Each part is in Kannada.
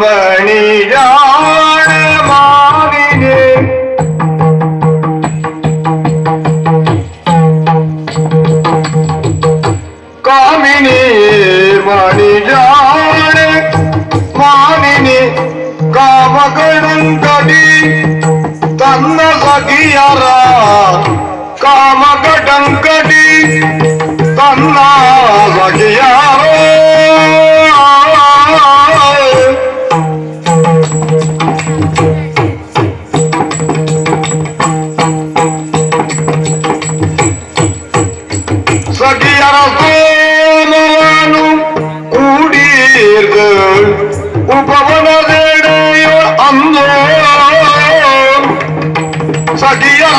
மணியான மாவினே காமினி மணியான மாவினி காமகடங்கடி தன்ன சகியரா. காமகடங்கடி தன்னா சகியாரா. ಉಪವನದೆಡೆಯೋ ಅಂದೋ ಸಖಿಯರ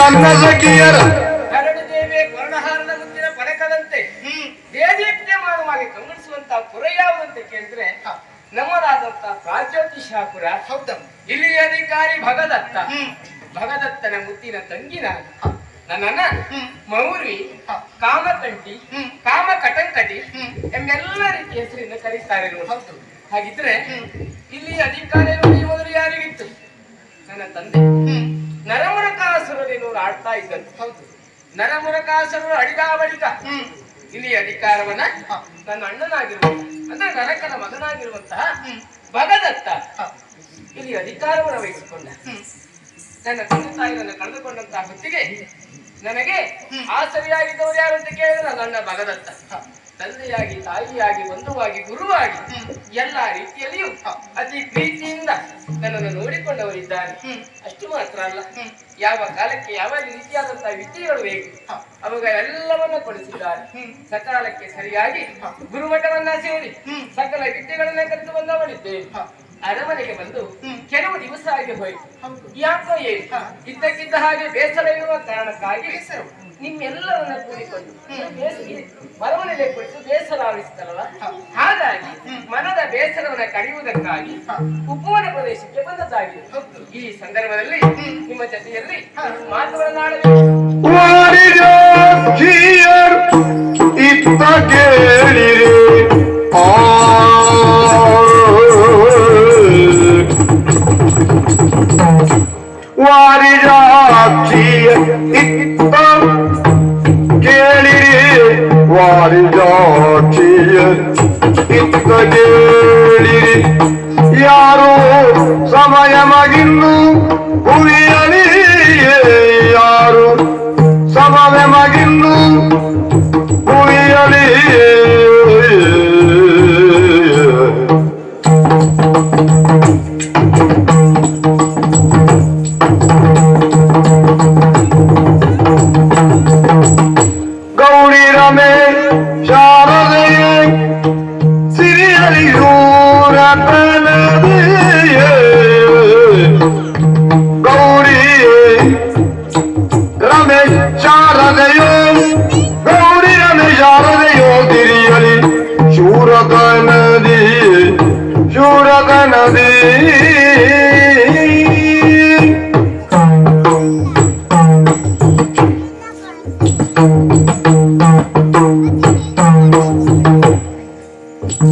ತನ್ನ ಸಖಿಯರ ಕರಡು ದೇವಿ ವರ್ಣಹಾರದ ಮುತ್ತಿನ ಪದಕದಂತೆ ದೇದೀಪ್ಯ ಮಾಡುವಾಗಿ ಕಂಗೊಳಿಸುವಂತಹ ಪುರ ಯಾವುದಂತೆ ಕೇಳಿದ್ರೆ ನಮ್ಮದಾದಂತ ಪ್ರಾಜ್ಯೋತಿಷಾಪುರ ಹೌದಮ್ಮ ಇಲ್ಲಿಯ ಅಧಿಕಾರಿ ಭಗದತ್ತ ಭಗದತ್ತನ ಮುತ್ತಿನ ತಂಗಿ ನಾನು ನನ್ನನ್ನ ಮೌರಿ ಕಾಮಕಂಟಿ ಕಾಮ ಕಟಂಕಟಿ ಎಂಬೆಲ್ಲ ರೀತಿಯ ಹೆಸರಿಂದ ಕರೀತಾರೆ ಹೌದು. ಹಾಗಿದ್ರೆ ಇಲ್ಲಿ ಅಧಿಕಾರಿ ಮೊದಲು ಯಾರಿಗಿತ್ತು? ನನ್ನ ತಂದೆ. ನರಮುರಕಾಸುರನೇನು ಆಡ್ತಾ ಇದ್ದಂತೆ ಹೌದು. ನರಮುರಕಾಸುರರು ಅಡಿಗ ಬಳಿಕ ಇಲ್ಲಿ ಅಧಿಕಾರವನ್ನ. ನನ್ನ ಅಣ್ಣನಾಗಿರುವ ಅಂದ್ರೆ ನರಕನ ಮಗನಾಗಿರುವಂತಹ ಭಗದತ್ತ. ಇಲ್ಲಿ ಅಧಿಕಾರವನ್ನು ವಹಿಸಿಕೊಂಡ. ನನ್ನ ತಂದೆ ತಾಯಿಯನ್ನು ಕಳೆದುಕೊಂಡಂತಹ ಹೊತ್ತಿಗೆ ನನಗೆ ಆಸರಿಯಾಗಿದ್ದವರು ಆ ಸರಿಯಾಗಿದ್ದವರು ಯಾರು ಅಂತ ಕೇಳಿದ್ರೆ ನನ್ನ ಭಗದತ್ತ. ತಂದೆಯಾಗಿ ತಾಯಿಯಾಗಿ ಬಂಧುವಾಗಿ ಗುರುವಾಗಿ ಎಲ್ಲ ರೀತಿಯಲ್ಲಿಯೂ ಅತಿ ಪ್ರೀತಿಯಿಂದ ನನ್ನನ್ನು ನೋಡಿಕೊಂಡವರಿದ್ದಾರೆ. ಅಷ್ಟು ಮಾತ್ರ ಅಲ್ಲ ಯಾವ ಕಾಲಕ್ಕೆ ಯಾವ ರೀತಿಯಾದಂತಹ ವಿದ್ಯೆಗಳು ಬೇಕು ಅವುಗಳೆಲ್ಲವನ್ನ ಅವಾಗ ಎಲ್ಲವನ್ನ ಕೊಡಿಸಿದ್ದಾರೆ. ಸಕಾಲಕ್ಕೆ ಸರಿಯಾಗಿ. ಗುರುಮಠವನ್ನ ಸೇರಿ. ಸಕಲ ವಿದ್ಯೆಗಳನ್ನ ಕಲಿತು ಬಂದವರಿದ್ದೇವೆ. ಅರಮನೆಗೆ ಬಂದು ಕೆಲವು ದಿವಸ ಆಗಿ ಹೋಯಿತು ಯಾಕೋ ಏನು. ಇದ್ದಕ್ಕಿದ್ದ ಹಾಗೆ ಬೇಸರ ಇರುವ ಕಾರಣಕ್ಕಾಗಿ ಬೇಸರ. ನಿಮ್ಮೆಲ್ಲರನ್ನ ಕೂಡಿಕೊಂಡು ಮರವಣಿಗೆ ಕುರಿತು ಬೇಸರ ಆವಿಸ್ತಲ್ಲ ಹಾಗಾಗಿ. ಮನದ ಬೇಸರವನ್ನ ಕಳೆಯುವುದಕ್ಕಾಗಿ. ಉಪವನ ಪ್ರದೇಶಕ್ಕೆ ಬಂದದ್ದಾಗಿದೆ. ಈ ಸಂದರ್ಭದಲ್ಲಿ. ನಿಮ್ಮ ಜೊತೆಯಲ್ಲಿ. ಮಾತುಗಳನ್ನಾಡಬೇಕು ಕೇಳಿರಿ ಯಾರು ಸಮಯ ಮಗಿನ್ನು ಹುರಿಯಲಿ ಯಾರು ಸಮಯ ಮಗಿನ್ನು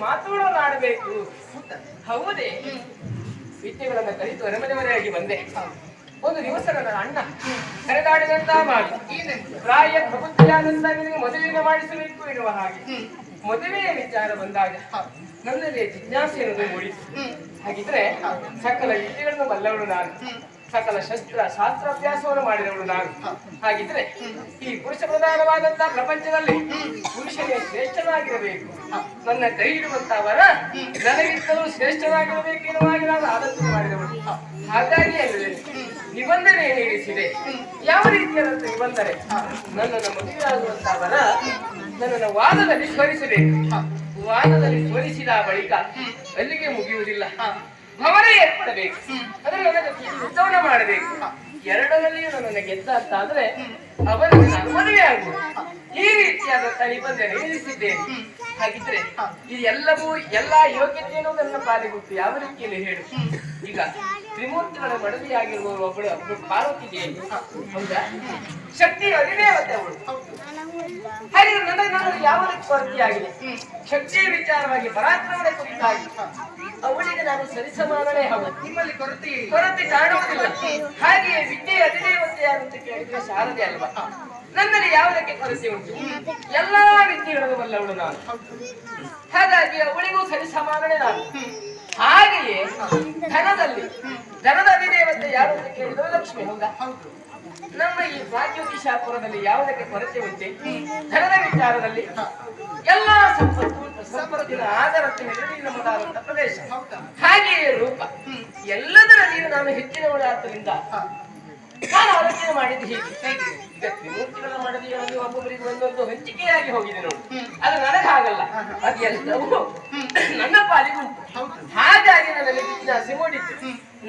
ಮಾತುಗಳನ್ನಾಡಬೇಕು ಹೌದೇ? ವಿದ್ಯೆಗಳನ್ನು ಕಲಿತು ಅರಮನೆವರೆಗೆ ಬಂದೆ. ಒಂದು ದಿವಸ ನನ್ನ ಅಣ್ಣ ಕರೆದಾಡಿದಂತ ಮಾತು. ಪ್ರಾಯ ಪ್ರಬುದ್ಧಿಯಾದಂತ ನಿನಗೆ ಮದುವೆಯನ್ನು ಮಾಡಿಸಬೇಕು ಎನ್ನುವ ಹಾಗೆ. ಮದುವೆಯ ವಿಚಾರ ಬಂದಾಗ ನನ್ನಲ್ಲಿ ಜಿಜ್ಞಾಸೆಯನ್ನು ಮೂಡಿತು ಹಾಗಿದ್ರೆ ಸಕಲ ವಿದ್ಯೆಗಳನ್ನು ಬಲ್ಲವಳು ನಾನು. ಸಕಲ ಶಸ್ತ್ರ ಶಾಸ್ತ್ರಾಭ್ಯಾಸವನ್ನು ಮಾಡಿದವಳು ನಾನು. ಹಾಗಿದ್ರೆ ಈ ಪುರುಷ ಪ್ರಧಾನವಾದಂತಹ ಪ್ರಪಂಚದಲ್ಲಿ ಪುರುಷನೇ ಶ್ರೇಷ್ಠನಾಗಿರಬೇಕು. ನನ್ನ ಕೈ ಇಡುವಂತವರ ನನಗಿಂತಲೂ ಶ್ರೇಷ್ಠನಾಗಿರಬೇಕು ಎನ್ನುವ ಹಾಗೆ ನಾನು ಆಲೋಚನೆ ಮಾಡಿದವಳು. ಹಾಗಾಗಿ ಅಲ್ಲದೆ ನಿಬಂಧನೆ ನೀಡಿಸಿದೆ. ಯಾವ ರೀತಿಯಾದಂತ ನಿಬಂಧನೆ? ನನ್ನನ್ನು ಮದುವೆಯಾಗುವಂತವರ ನನ್ನನ್ನು ವಾದದಲ್ಲಿ ಸ್ಮರಿಸಬೇಕು. ವಾದದಲ್ಲಿ ಸೋಲಿಸಿದ ಬಳಿಕ ಅಲ್ಲಿಗೆ ಮುಗಿಯುವುದಿಲ್ಲ. ಭವನ ಏರ್ಪಡಬೇಕು. ಅಂದ್ರೆ ನನಗೆ ಮಾಡಬೇಕು. ಎರಡರಲ್ಲಿಯೂ ನನ್ನನ್ನು ಗೆದ್ದ ಅಂತ ಆದ್ರೆ ಅವರನ್ನು ನಾನು ಮದುವೆ ಆಗುವುದು. ಈ ರೀತಿಯಾದಂತ ನಿಬಂಧನೆ ಇರಿಸಿದ್ದೇನೆ ಹಾಗಿದ್ರೆ ಇದೆಲ್ಲವೂ ಎಲ್ಲಾ ಯೋಗ್ಯತೆಯನ್ನು ನನ್ನ ಪಾಲಿಗುತ್ತು ಯಾವ ರೀತಿಯಲ್ಲಿ ಹೇಳು. ಈಗ ತ್ರಿಮೂರ್ತಿಗಳ ಮಡದಿಯಾಗಿರುವ ಒಬ್ಬಳು ಒಬ್ಬಳು ಪಾರ್ವತಿ ಹೌದಾ? ಶಕ್ತಿ ಅಧಿದೇವತೆ ಅವಳು. ಹಾಗೆ ನನಗೆ ನಾನು ಯಾವುದೇ ಕೊರತೆಯಾಗಿದೆ ಶಕ್ತಿಯ ವಿಚಾರವಾಗಿ ಪರಾಕ್ರಮದ ಕುರಿತಾಗಿ. ಅವಳಿಗೆ ನಾನು ಸರಿಸಮಾನನೇ ಹೌದು ನಿಮ್ಮಲ್ಲಿ ಕೊರತೆ ಕೊರತೆ ಕಾಣುವುದಿಲ್ಲ. ಹಾಗೆಯೇ ವಿದ್ಯೆ ಅಧಿದೇವತೆ ಅಂತ ಕೇಳಿದ್ರೆ ಶಾರದೆ ಅಲ್ವಾ? ನನ್ನಲ್ಲಿ ಯಾವುದಕ್ಕೆ ಕೊರತೆ ಉಂಟು? ಎಲ್ಲಾ ವಿದ್ಯೆಗಳನ್ನು ಬಲ್ಲವಳು ನಾನು. ಹಾಗಾಗಿ ಅವಳಿಗೂ ಸರಿಸಮಾನನೇ ನಾನು. ಹಾಗೆಯೇ ಧನದಲ್ಲಿ. ಧನದ ಅಧಿದೇವತೆ ಯಾರು ಅಂತ ಕೇಳಿದ್ರು ಲಕ್ಷ್ಮಿ ಹೌದಾ? ಹೌದು. ನಮ್ಮ ಈ ಭಾಗ್ಯೋತಿಶಾಪುರದಲ್ಲಿ ಯಾವುದಕ್ಕೆ ಕೊರತೆ ಉಂಟೆ? ಧನದ ವಿಚಾರದಲ್ಲಿ ಎಲ್ಲ ಸಂಪತ್ತು, ಸಂಪತ್ತಿನ ಆಧಾರಕ್ಕೆ ನೆರಳಿ ನಮ್ಮದಾದಂತ ಪ್ರದೇಶ. ಹಾಗೆಯೇ ರೂಪ. ನೀನು ನಾನು ಹೆಚ್ಚಿನವಳಾದ್ದರಿಂದ ನಾನು ಆಲೋಚನೆ ಮಾಡಿದ್ದು ಹೇಗೆ. ಈಗ ತ್ರಿಮೂರ್ತಿಗಳ ಮಡದಿಗಳಲ್ಲಿ ಒಬ್ಬೊಬ್ಬರಿಗೆ ಒಂದೊಂದು ಹಂಚಿಕೆಯಾಗಿ ಹೋಗಿದೆ ನೋಡಿ. ಅದು ನನಗಾಗಲ್ಲ ಎಲ್ಲವೂ ನನ್ನ ಪಾಲಿಗುಂಟು ಹಾಗಾಗಿ ನನಗೆ ಜಿಜ್ಞಾಸೆ ಮೂಡಿತು.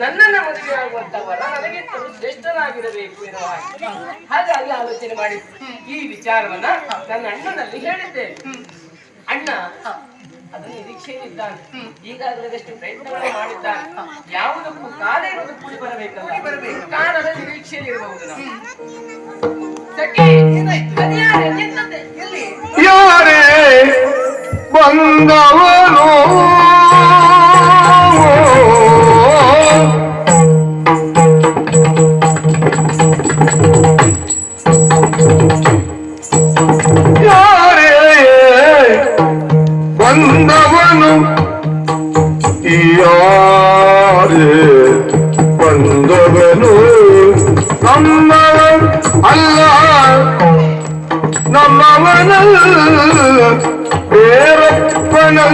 ನನ್ನನ್ನ ಮದುವೆ ಆಗುವಂತವರ ನನಗಿಂತಲೂ ಶ್ರೇಷ್ಠನಾಗಿರಬೇಕು ಎನ್ನುವ ಹಾಗೆ. ಹಾಗಾಗಿ ಆಲೋಚನೆ ಮಾಡಿದ್ದು. ಈ ವಿಚಾರವನ್ನ ನನ್ನ ಅಣ್ಣನಲ್ಲಿ ಹೇಳಿದ್ದೇನೆ ಅಣ್ಣ, ಅದನ್ನು ನಿರೀಕ್ಷೆಯಲ್ಲಿದ್ದಾನೆ. ಈಗಾಗಲೇ ಎಷ್ಟು ಪ್ರಯತ್ನಗಳನ್ನು ಮಾಡಿದ್ದಾನೆ. ಯಾವುದಕ್ಕೂ ಕಾಲ ಇರೋದು ಕೂಡಿ ಬರಬೇಕಲ್ಲ. ಬರಬೇಕು. ಕಾಲದ ನಿರೀಕ್ಷೆಯಲ್ಲಿರಬಹುದು ನಾವು. ಯಾರೇ ಬಂದವನು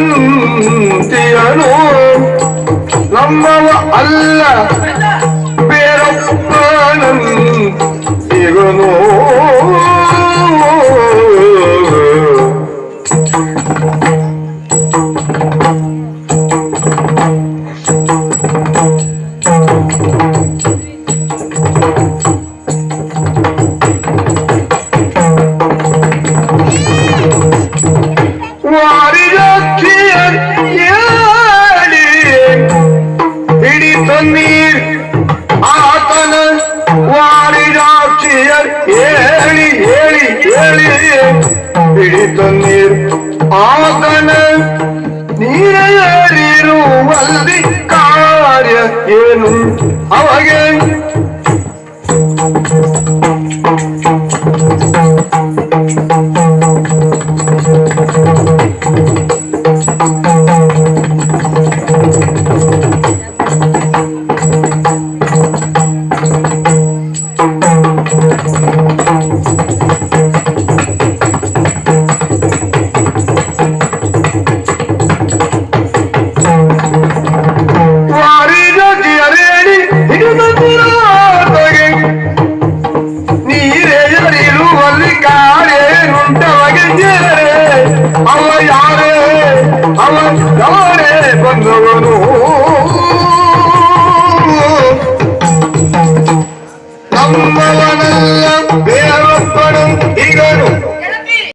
ಬೇರಪ್ಪನಂತಿಯನು ನಮ್ಮವ ಅಲ್ಲ ಬೇರಪ್ಪನಂ ಬೇರಪ್ಪನಂತಿಗನು ಹಿಡಿತ ನೀರು. ಆತನ ನೀರೇರಿರುವಲ್ಲಿ ಕಾರ್ಯ ಏನು? ಅವಾಗ